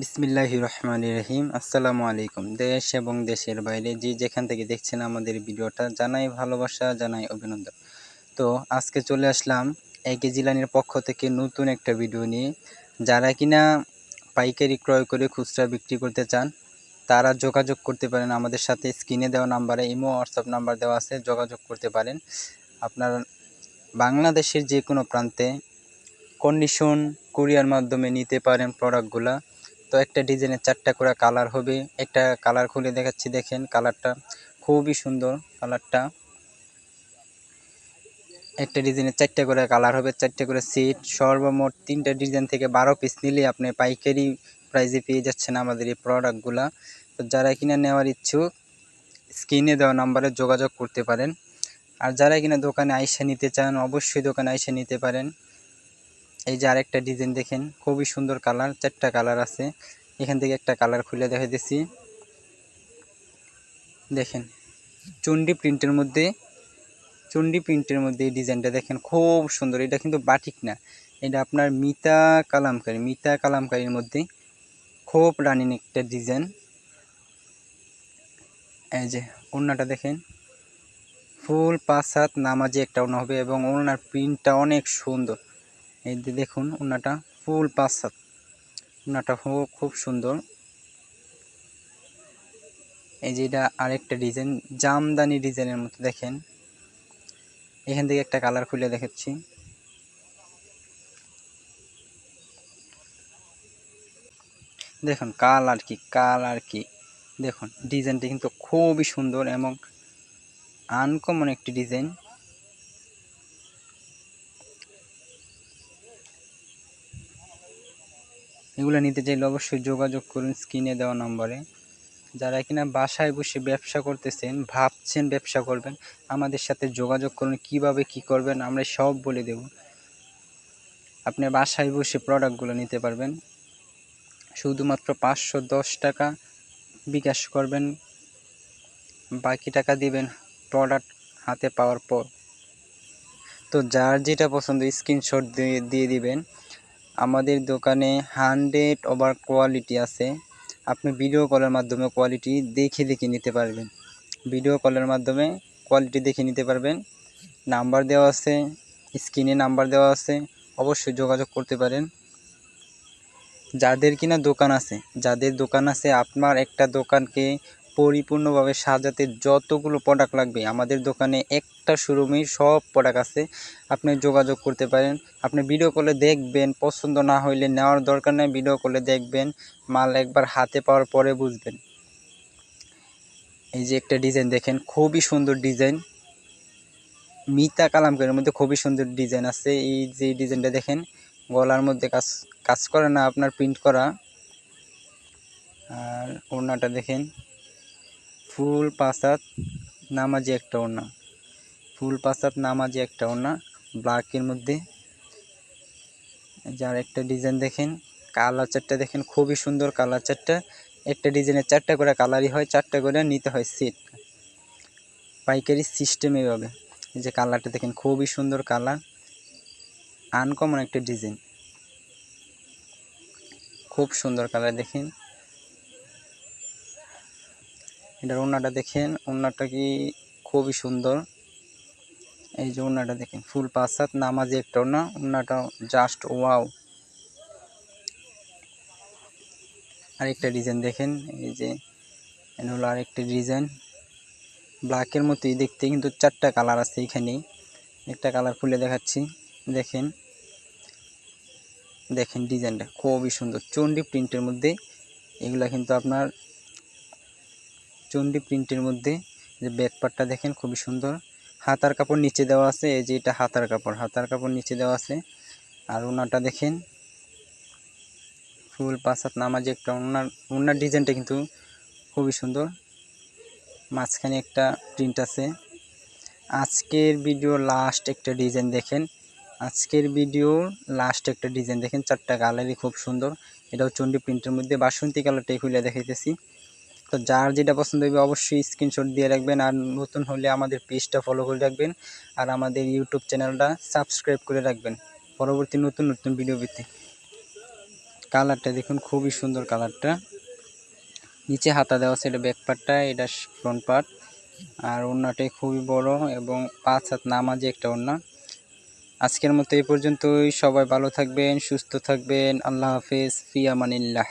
বিসমিল্লাহ রহমান রহিম। আসসালামু আলাইকুম। দেশ এবং দেশের বাইরে যে যেখান থেকে দেখছেন আমাদের ভিডিওটা, জানাই ভালোবাসা, জানাই অভিনন্দন। তো আজকে চলে আসলাম একে জিলানির পক্ষ থেকে নতুন একটা ভিডিও নিয়ে। যারা কিনা পাইকারি ক্রয় করে খুচরা বিক্রি করতে চান, তারা যোগাযোগ করতে পারেন আমাদের সাথে। স্ক্রিনে দেওয়া নাম্বারে ইমো হোয়াটসঅ্যাপ নাম্বার দেওয়া আছে, যোগাযোগ করতে পারেন। আপনার বাংলাদেশের যে কোনো প্রান্তে কন্ডিশন কুরিয়ার মাধ্যমে নিতে পারেন প্রোডাক্টগুলা তো একটা ডিজাইনের চারটা করে কালার হবে। একটা কালার খুলে দেখাচ্ছি, দেখেন কালারটা খুবই সুন্দর কালারটা একটা ডিজাইনের চারটা করে কালার হবে, চারটে করে সিট সর্বমোট তিনটা ডিজাইন থেকে বারো পিস নিলে আপনি পাইকারি প্রাইজে পেয়ে যাচ্ছেন আমাদের এই প্রোডাক্টগুলা তো যারা কিনা নেওয়ার ইচ্ছুক স্ক্রিনে দেওয়া নাম্বারে যোগাযোগ করতে পারেন। আর যারা কিনা দোকানে আইসা নিতে চান, অবশ্যই দোকানে আইসা নিতে পারেন। এই যে আরেকটা ডিজাইন দেখেন, খুবই সুন্দর কালার, চারটা কালার আছে। এখান থেকে একটা কালার খুলে দেখা দিচ্ছি। দেখেন, চন্ডি প্রিন্টের মধ্যে, চন্ডি প্রিন্টের মধ্যে এই ডিজাইনটা দেখেন, খুব সুন্দর। এটা কিন্তু বাটিক না, এটা আপনার মিতা কালামকারী, মিতা কালামকারীর মধ্যে। খুব রানিং একটা ডিজাইন। এই যে, ওড়নাটা দেখেন, ফুল পাঁচ হাত নামাজি একটা ওড়না হবে এবং ওড়নার প্রিন্টটা অনেক সুন্দর। এই দেখুন ওনাটা ফুল পাঁচ সাত। ওনাটা খুব সুন্দর। এই যে এটা আরেকটা ডিজাইন, জামদানি ডিজাইনের মতো, দেখেন। এখান থেকে একটা কালার খুলে দেখাচ্ছি। দেখুন কালার কি কালার কি। দেখুন, ডিজাইনটা কিন্তু খুবই সুন্দর এবং আনকমন একটি ডিজাইন। এগুলো নিতে চাইলে অবশ্যই যোগাযোগ করুন স্ক্রিনে দেওয়া নম্বরে। যারা কিনা বাসায় বসে ব্যবসা করতেছেন, ভাবছেন ব্যবসা করবেন, আমাদের সাথে যোগাযোগ করুন, কীভাবে কি করবেন, আমরা সব বলে দেব। আপনি বাসায় বসে প্রোডাক্টগুলো নিতে পারবেন। শুধুমাত্র পাঁচশো দশ টাকা বিকাশ করবেন। বাকি টাকা দিবেন প্রোডাক্ট হাতে পাওয়ার পর। তো যার যেটা পছন্দ স্ক্রিনশট দিয়ে দিয়ে দিবেন। আমাদের দোকানে হান্ড্রেড ওভার কোয়ালিটি আছে। আপনি ভিডিও কলের মাধ্যমে কোয়ালিটি দেখে দেখে নিতে পারবেন। ভিডিও কলের মাধ্যমে কোয়ালিটি দেখে নিতে পারবেন। নাম্বার দেওয়া আছে স্ক্রিনে নাম্বার দেওয়া আছে, অবশ্যই যোগাযোগ করতে পারেন। যাদের কিনা দোকান আছে, যাদের দোকান আছে, আপনার একটা দোকানকে পরিপূর্ণভাবে সাজাতে যতগুলো প্রোডাক্ট লাগবে, আমাদের দোকানে একটা শোরুমেই সব প্রোডাক্ট আছে। আপনি যোগাযোগ করতে পারেন। আপনি ভিডিও কলে দেখবেন, পছন্দ না হইলে নেওয়ার দরকার নেই ভিডিও কলে দেখবেন, মাল একবার হাতে পাওয়ার পরে বুঝবেন। এই যে একটা ডিজাইন দেখেন, খুবই সুন্দর ডিজাইন মিতা কালামকের মধ্যে খুবই সুন্দর ডিজাইন আছে। এই যে ডিজাইনটা দেখেন, গলার মধ্যে কাজ কাজ করে না, আপনার প্রিন্ট করা। আর ওড়নাটা দেখেন। ফুল পাসাত নামাজি একটা ওড়না। ফুল পাসাত নামাজি একটা ওড়না। ব্ল্যাকের মধ্যে যার একটা ডিজাইন দেখেন, কালার চারটা দেখেন, খুবই সুন্দর কালার চারটা। একটা ডিজাইনের চারটা করে কালারই হয়, চারটা করে নিতে হয় সেট। পাইকারি সিস্টেম এইভাবে এই যে কালারটা দেখেন, খুবই সুন্দর কালার। আনকমন একটা ডিজাইন। খুব সুন্দর কালার দেখেন। এটার ওনাটা দেখেন ওনাটা কি খুবই সুন্দর। এই যে ওনাটা দেখেন, ফুল পাঁচ সাত নামাজি একটা ওনা ওনাটা জাস্ট ওয়াও আরেকটা ডিজাইন দেখেন, এই যে হলো আরেকটা ডিজাইন ব্ল্যাকের মতোই দেখতে, কিন্তু চারটা কালার আছে এখানেই একটা কালার খুলে দেখাচ্ছি, দেখেন। দেখেন ডিজাইনটা খুবই সুন্দর। চন্ডি প্রিন্টের মধ্যে এগুলা কিন্তু আপনার চন্ডি প্রিন্টের মধ্যে। যে ব্যাকপারটা দেখেন খুবই সুন্দর। হাতার কাপড় নিচে দেওয়া আছে, এই যে এটা হাতার কাপড়। হাতার কাপড় নিচে দেওয়া আছে। আর ওনাটা দেখেন, ফুল পাঁচাত নামাজে একটা ওনার ওনার ডিজাইনটা কিন্তু খুবই সুন্দর। মাঝখানে একটা প্রিন্ট আছে। আজকের ভিডিও লাস্ট একটা ডিজাইন দেখেন। আজকের ভিডিও লাস্ট একটা ডিজাইন দেখেন। চারটা কালারই খুব সুন্দর। এটাও চন্ডি প্রিন্টের মধ্যে। বাসন্তী কালারটাই খুলে দেখাইতেছি। তো যার যেটা পছন্দ হবে অবশ্যই স্ক্রিনশট দিয়ে রাখবেন আর নতুন হলে আমাদের পেজটা ফলো করে রাখবেন আর আমাদের ইউটিউব চ্যানেলটা সাবস্ক্রাইব করে রাখবেন। পরবর্তী নতুন নতুন ভিডিও পেতে। কালারটা দেখুন, খুবই সুন্দর কালারটা নিচে হাতা দেওয়া আছে, এটা ব্যাক পার্টটা এটা ফ্রন্ট পার্ট আর ওড়নাটাই খুবই বড় এবং পাঁচ হাত নামাজে একটা ওড়না। আজকের মতো এই পর্যন্তই। সবাই ভালো থাকবেন, সুস্থ থাকবেন। আল্লাহ হাফেজ। ফিয়া ফিয়ামানিল্লাহ